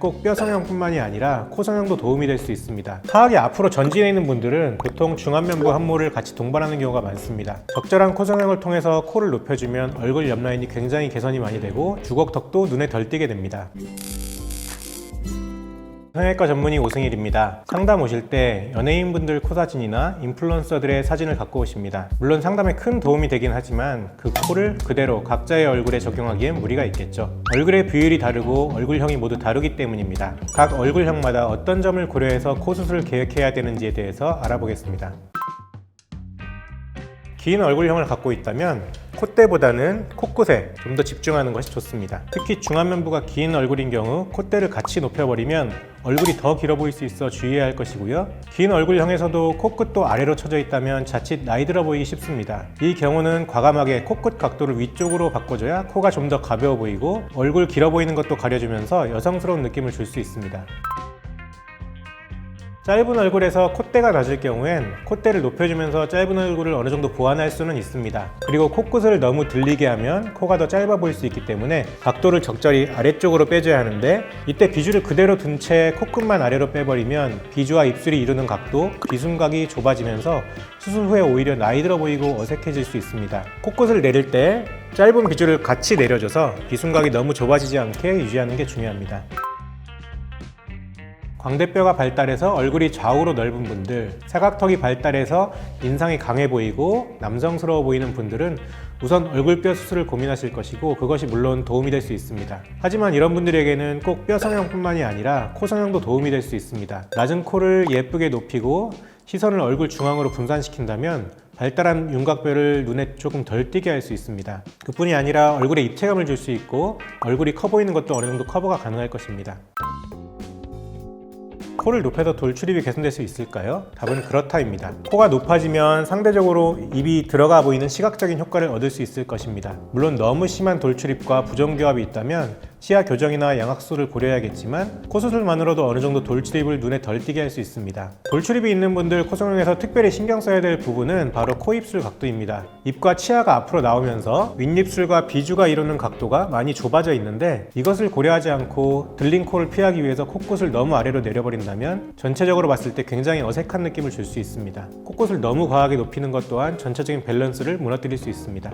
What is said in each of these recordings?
꼭 뼈 성형뿐만이 아니라 코 성형도 도움이 될 수 있습니다. 하악이 앞으로 전진해 있는 분들은 보통 중안면부 함모를 같이 동반하는 경우가 많습니다. 적절한 코 성형을 통해서 코를 높여주면 얼굴 옆 라인이 굉장히 개선이 많이 되고 주걱턱도 눈에 덜 띄게 됩니다. 성형외과 전문의 오승일입니다. 상담 오실 때 연예인분들 코 사진이나 인플루언서들의 사진을 갖고 오십니다. 물론 상담에 큰 도움이 되긴 하지만 그 코를 그대로 각자의 얼굴에 적용하기엔 무리가 있겠죠. 얼굴의 비율이 다르고 얼굴형이 모두 다르기 때문입니다. 각 얼굴형마다 어떤 점을 고려해서 코 수술을 계획해야 되는지에 대해서 알아보겠습니다. 긴 얼굴형을 갖고 있다면 콧대보다는 코끝에 좀 더 집중하는 것이 좋습니다. 특히 중안면부가 긴 얼굴인 경우 콧대를 같이 높여버리면 얼굴이 더 길어 보일 수 있어 주의해야 할 것이고요. 긴 얼굴형에서도 코끝도 아래로 쳐져 있다면 자칫 나이 들어 보이기 쉽습니다. 이 경우는 과감하게 코끝 각도를 위쪽으로 바꿔줘야 코가 좀 더 가벼워 보이고 얼굴 길어 보이는 것도 가려주면서 여성스러운 느낌을 줄 수 있습니다. 짧은 얼굴에서 콧대가 낮을 경우엔 콧대를 높여주면서 짧은 얼굴을 어느 정도 보완할 수는 있습니다. 그리고 코끝을 너무 들리게 하면 코가 더 짧아 보일 수 있기 때문에 각도를 적절히 아래쪽으로 빼줘야 하는데 이때 비주를 그대로 둔채 코끝만 아래로 빼버리면 비주와 입술이 이루는 각도, 비순각이 좁아지면서 수술 후에 오히려 나이 들어 보이고 어색해질 수 있습니다. 코끝을 내릴 때 짧은 비주를 같이 내려줘서 비순각이 너무 좁아지지 않게 유지하는 게 중요합니다. 광대뼈가 발달해서 얼굴이 좌우로 넓은 분들, 사각턱이 발달해서 인상이 강해 보이고 남성스러워 보이는 분들은 우선 얼굴뼈 수술을 고민하실 것이고 그것이 물론 도움이 될 수 있습니다. 하지만 이런 분들에게는 꼭 뼈 성형뿐만이 아니라 코 성형도 도움이 될 수 있습니다. 낮은 코를 예쁘게 높이고 시선을 얼굴 중앙으로 분산시킨다면 발달한 윤곽뼈를 눈에 조금 덜 띄게 할 수 있습니다. 그뿐이 아니라 얼굴에 입체감을 줄 수 있고 얼굴이 커 보이는 것도 어느 정도 커버가 가능할 것입니다. 코를 높여서 돌출입이 개선될 수 있을까요? 답은 그렇다입니다. 코가 높아지면 상대적으로 입이 들어가 보이는 시각적인 효과를 얻을 수 있을 것입니다. 물론 너무 심한 돌출입과 부정교합이 있다면 치아 교정이나 양악수를 고려해야겠지만 코 수술만으로도 어느 정도 돌출입을 눈에 덜 띄게 할 수 있습니다. 돌출입이 있는 분들 코 성형에서 특별히 신경 써야 될 부분은 바로 코 입술 각도입니다. 입과 치아가 앞으로 나오면서 윗입술과 비주가 이루는 각도가 많이 좁아져 있는데 이것을 고려하지 않고 들린 코를 피하기 위해서 코끝을 너무 아래로 내려버린다면 전체적으로 봤을 때 굉장히 어색한 느낌을 줄 수 있습니다. 코끝을 너무 과하게 높이는 것 또한 전체적인 밸런스를 무너뜨릴 수 있습니다.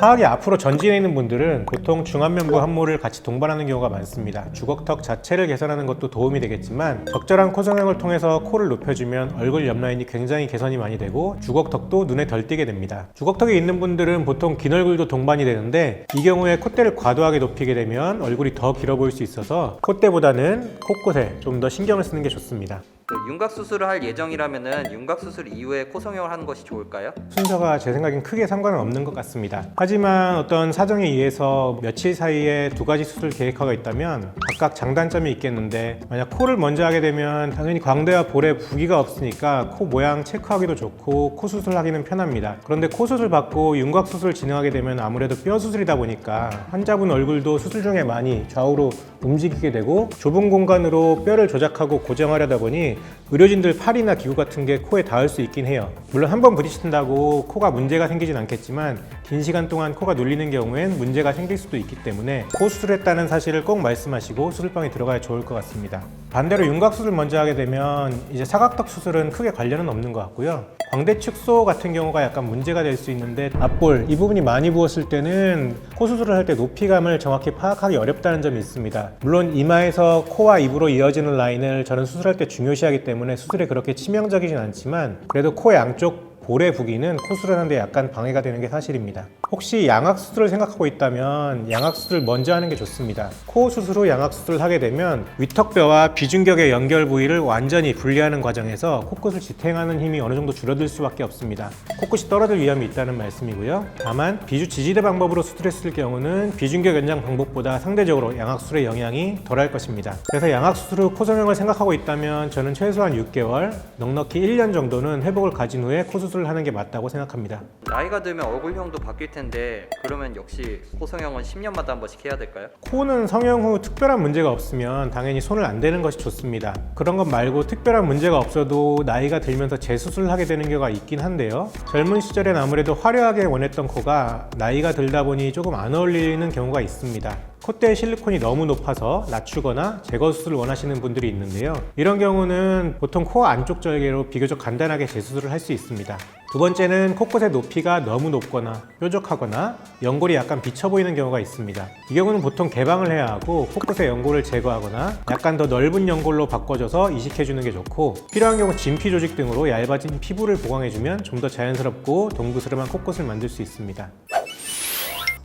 하악이 앞으로 전진해 있는 분들은 보통 중안면부 함모를 같이 동반하는 경우가 많습니다. 주걱턱 자체를 개선하는 것도 도움이 되겠지만 적절한 코 성형을 통해서 코를 높여주면 얼굴 옆 라인이 굉장히 개선이 많이 되고 주걱턱도 눈에 덜 띄게 됩니다. 주걱턱에 있는 분들은 보통 긴 얼굴도 동반이 되는데 이 경우에 콧대를 과도하게 높이게 되면 얼굴이 더 길어 보일 수 있어서 콧대보다는 코끝에 좀 더 신경을 쓰는 게 좋습니다. 그 윤곽 수술을 할 예정이라면은 윤곽 수술 이후에 코 성형을 하는 것이 좋을까요? 순서가 제 생각엔 크게 상관은 없는 것 같습니다. 하지만 어떤 사정에 의해서 며칠 사이에 두 가지 수술 계획화가 있다면 각각 장단점이 있겠는데 만약 코를 먼저 하게 되면 당연히 광대와 볼에 부기가 없으니까 코 모양 체크하기도 좋고 코 수술하기는 편합니다. 그런데 코 수술 받고 윤곽 수술 진행하게 되면 아무래도 뼈 수술이다 보니까 환자분 얼굴도 수술 중에 많이 좌우로 움직이게 되고 좁은 공간으로 뼈를 조작하고 고정하려다 보니 의료진들 팔이나 기구 같은 게 코에 닿을 수 있긴 해요. 물론 한 번 부딪힌다고 코가 문제가 생기진 않겠지만 긴 시간 동안 코가 눌리는 경우엔 문제가 생길 수도 있기 때문에 코 수술했다는 사실을 꼭 말씀하시고 수술방에 들어가야 좋을 것 같습니다. 반대로 윤곽 수술 먼저 하게 되면 이제 사각턱 수술은 크게 관련은 없는 것 같고요. 광대 축소 같은 경우가 약간 문제가 될 수 있는데 앞볼 이 부분이 많이 부었을 때는 코 수술을 할 때 높이감을 정확히 파악하기 어렵다는 점이 있습니다. 물론 이마에서 코와 입으로 이어지는 라인을 저는 수술할 때 중요시하기 때문에 수술에 그렇게 치명적이진 않지만 그래도 코 양쪽 볼의 부기는 코 수술하는데 약간 방해가 되는 게 사실입니다. 혹시 양악 수술을 생각하고 있다면 양악 수술을 먼저 하는 게 좋습니다. 코 수술 후 양악 수술을 하게 되면 위턱뼈와 비중격의 연결 부위를 완전히 분리하는 과정에서 코끝을 지탱하는 힘이 어느 정도 줄어들 수밖에 없습니다. 코끝이 떨어질 위험이 있다는 말씀이고요. 다만 비주 지지대 방법으로 수술했을 경우는 비중격 연장 방법보다 상대적으로 양악 수술의 영향이 덜할 것입니다. 그래서 양악 수술 후 코 성형을 생각하고 있다면 저는 최소한 6개월, 넉넉히 1년 정도는 회복을 가진 후에 코 수술 을 하는 게 맞다고 생각합니다. 나이가 들면 얼굴형도 바뀔 텐데 그러면 역시 코 성형은 10년마다 한 번씩 해야 될까요? 코는 성형 후 특별한 문제가 없으면 당연히 손을 안 대는 것이 좋습니다. 그런 것 말고 특별한 문제가 없어도 나이가 들면서 재수술을 하게 되는 경우가 있긴 한데요. 젊은 시절엔 아무래도 화려하게 원했던 코가 나이가 들다 보니 조금 안 어울리는 경우가 있습니다. 콧대의 실리콘이 너무 높아서 낮추거나 제거 수술을 원하시는 분들이 있는데요. 이런 경우는 보통 코 안쪽 절개로 비교적 간단하게 재수술을 할 수 있습니다. 두 번째는 코끝의 높이가 너무 높거나 뾰족하거나 연골이 약간 비쳐 보이는 경우가 있습니다. 이 경우는 보통 개방을 해야 하고 코끝의 연골을 제거하거나 약간 더 넓은 연골로 바꿔줘서 이식해주는 게 좋고 필요한 경우 진피 조직 등으로 얇아진 피부를 보강해주면 좀 더 자연스럽고 동그스름한 코끝을 만들 수 있습니다.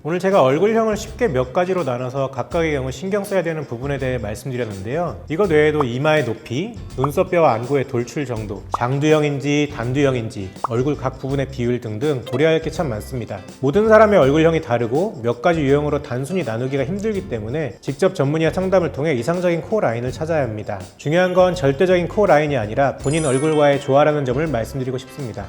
오늘 제가 얼굴형을 쉽게 몇 가지로 나눠서 각각의 경우 신경 써야 되는 부분에 대해 말씀드렸는데요. 이것 외에도 이마의 높이, 눈썹뼈와 안구의 돌출 정도, 장두형인지 단두형인지, 얼굴 각 부분의 비율 등등 고려할 게 참 많습니다. 모든 사람의 얼굴형이 다르고 몇 가지 유형으로 단순히 나누기가 힘들기 때문에 직접 전문의와 상담을 통해 이상적인 코 라인을 찾아야 합니다. 중요한 건 절대적인 코 라인이 아니라 본인 얼굴과의 조화라는 점을 말씀드리고 싶습니다.